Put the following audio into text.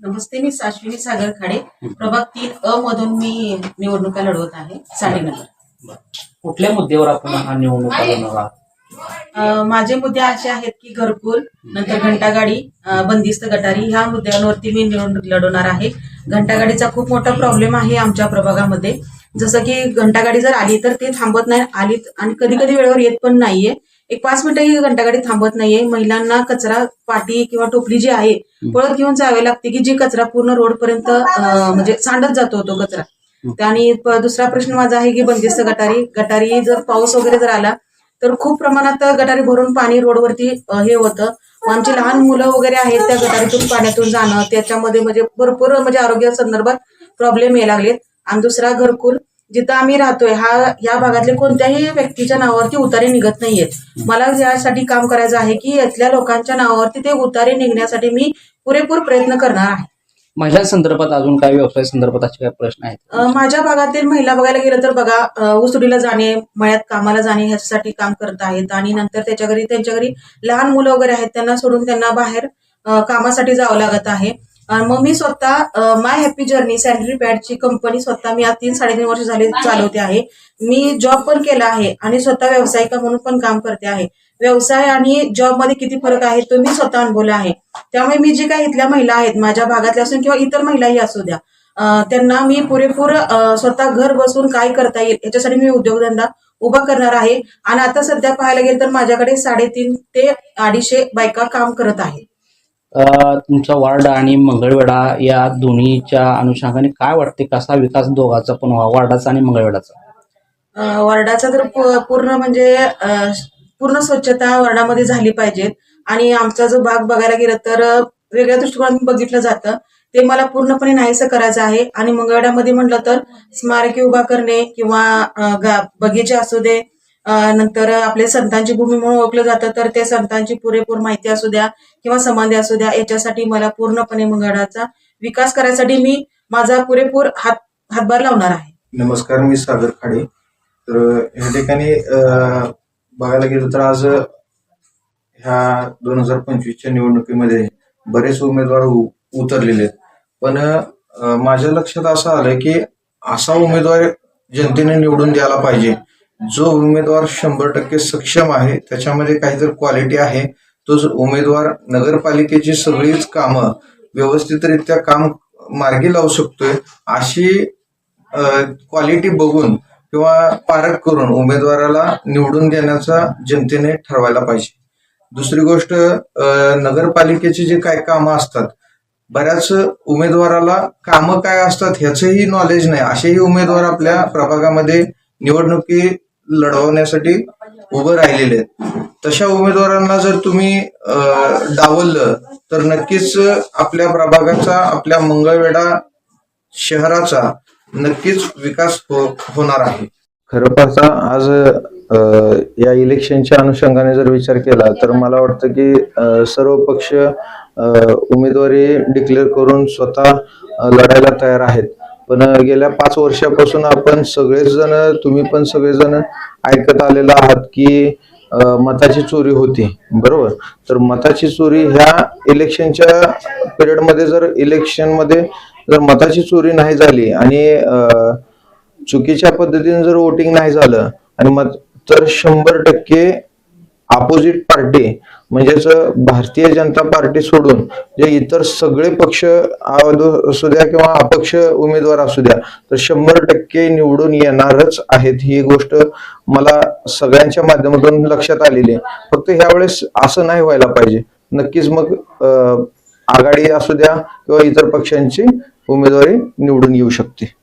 नमस्ते मी साश्विनी सागर खाडे. प्रभाग तीन अ मधून मी निवडणुका लढवत आहे साडेनगर. कुठल्या मुद्द्यावर आपण हा निवडणुका आहात? माझे मुद्दे असे आहेत की घरकुल नंतर घंटागाडी बंदिस्त गटारी ह्या मुद्द्यांवरती मी निवडणूक लढवणार आहे. घंटागाडीचा खूप मोठा प्रॉब्लेम आहे आमच्या प्रभागामध्ये. जसं की घंटागाडी जर आली तर ते थांबत नाही आली आणि कधी कधी वेळेवर येत पण नाहीये. एक पाच मिनिटही घंटागाडी थांबत नाहीये. महिलांना कचरा पाटी किंवा टोपली जी आहे पळत घेऊन जावे लागते की जी कचरा पूर्ण रोड पर्यंत म्हणजे सांडत जातो तो कचरा. आणि दुसरा प्रश्न माझा आहे की बंदिस्त गटारी गटारी जर पाऊस वगैरे जर आला तर खूप प्रमाणात गटारी भरून पाणी रोडवरती हे होतं. आमची लहान मुलं वगैरे आहेत त्या गटारीतून पाण्यातून जाणं त्याच्यामध्ये म्हणजे भरपूर म्हणजे आरोग्या संदर्भात प्रॉब्लेम यायला लागलेत. आणि दुसरा घरकुल जिथं आम्ही राहतोय हा या भागातले कोणत्याही व्यक्तीच्या नावावरती उतारे निघत नाहीयेत मला यासाठी काम करायचं आहे की यातल्या लोकांच्या नावावरती ते उतारे निघण्यासाठी मी पुरेपूर प्रयत्न करणार आहे. महिला संदर्भात अजून काय व्यवसाय संदर्भात असे काय प्रश्न आहेत? माझ्या भागातील महिला बघायला गेलं तर बघा अ, ऊसतोडीला जाणे मळ्यात कामाला जाणे ह्याच्यासाठी काम करत आहेत आणि नंतर त्याच्या घरी त्यांच्या घरी लहान मुलं वगैरे आहेत त्यांना सोडून त्यांना बाहेर कामासाठी जावं लागत आहे. मग मी स्वतः माय हॅपी जर्नी सॅनिटरी पॅडची कंपनी स्वतः मी आज तीन साडेतीन वर्ष झाले चालवते आहे. मी जॉब पण केला आहे आणि स्वतः व्यावसायिका म्हणून पण काम करते आहे. व्यवसाय आणि जॉबमध्ये किती फरक आहे तो मी स्वतः अनुभवला आहे. त्यामुळे मी जे काही इथल्या महिला आहेत माझ्या भागातल्या असून किंवा इतर महिलाही असू द्या त्यांना मी पुरेपूर स्वतः घर बसून काय करता येईल याच्यासाठी मी उद्योगधंदा उभा करणार आहे. आणि आता सध्या पाहायला गेलं तर माझ्याकडे साडेतीन ते अडीचशे बायका काम करत आहेत. तुमचा वार्ड आणि मंगळवेढा या दोन्हीच्या अनुषंगाने काय वाटते? कसा विकास दोघाचा पण व्हावा वार्डाचा आणि मंगळवेढाचा? वार्डाचा तर पूर्ण म्हणजे पूर्ण स्वच्छता वार्डामध्ये झाली पाहिजे. आणि आमचा जो भाग बघायला गेला तर वेगळ्या दृष्टिकोनातून बघितलं जातं. ते मला पूर्णपणे नाहीसं करायचं आहे. आणि मंगळवेढ्यामध्ये म्हटलं तर स्मारके उभा करणे किंवा बगीचे असू दे नंतर आपले संतांची भूमी म्हणून ओळखलं जातं तर ते संतांची पुरेपूर माहिती असू द्या किंवा समाधी असू द्या याच्यासाठी मला पूर्णपणे मंगळाचा विकास करायसाठी मी माझा पुरेपूर हात हातभार लावणार आहे. नमस्कार मी सागर खाडे. तर ह्या ठिकाणी बघायला गेलं तर आज ह्या दोन हजार पंचवीसच्या निवडणुकीमध्ये बरेच उमेदवार उ- उतरलेले आहेत. पण माझ्या लक्षात असं आलं की असा उमेदवार जनतेने निवडून द्यायला पाहिजे. जो उमेदवार शंभर टक्के सक्षम आहे त्याच्यामध्ये काही जर क्वालिटी आहे तोच उमेदवार नगरपालिकेची सगळीच कामं व्यवस्थितरित्या काम मार्गी लावू शकतोय अशी क्वालिटी बघून किंवा पारख करून उमेदवाराला निवडून देण्याचा जनतेने ठरवायला पाहिजे. दुसरी गोष्ट नगरपालिकेची जे काय कामं असतात बऱ्याच उमेदवाराला कामं काय असतात ह्याचंही नॉलेज नाही. असेही उमेदवार आपल्या प्रभागामध्ये निवडणुकी लढवण्यासाठी उभं राहिलेले आहेत. तशा उमेदवारांना जर तुम्ही डावललं तर नक्कीच आपल्या प्रभागाचा आपल्या मंगळवेढा शहराचा नक्कीच विकास हो होणार आहे. खरं पाहता आज या इलेक्शनच्या अनुषंगाने जर विचार केला तर मला वाटतं की सर्व पक्ष उमेदवारी डिक्लेअर करून स्वतः लढायला तयार आहेत. पण गेल्या पाच वर्षापासून आपण सगळेजण तुम्ही पण सगळेजण ऐकत आलेला आहात की मताची चोरी होती. बरोबर? तर मताची चोरी ह्या इलेक्शनच्या पिरियडमध्ये जर इलेक्शनमध्ये जर मताची चोरी नाही झाली आणि चुकीच्या पद्धतीने जर वोटिंग नाही झालं आणि मग तर शंभर टक्के अपोजिट पार्टी म्हणजेच भारतीय जनता पार्टी सोडून जे इतर सगळे पक्ष असू द्या किंवा अपक्ष उमेदवार असू द्या तर शंभर टक्के निवडून येणारच आहेत ही गोष्ट मला सगळ्यांच्या माध्यमातून लक्षात आलेली आहे. फक्त ह्यावेळेस असं नाही व्हायला पाहिजे. नक्कीच मग आघाडी असू द्या किंवा इतर पक्षांची उमेदवारी निवडून येऊ शकते.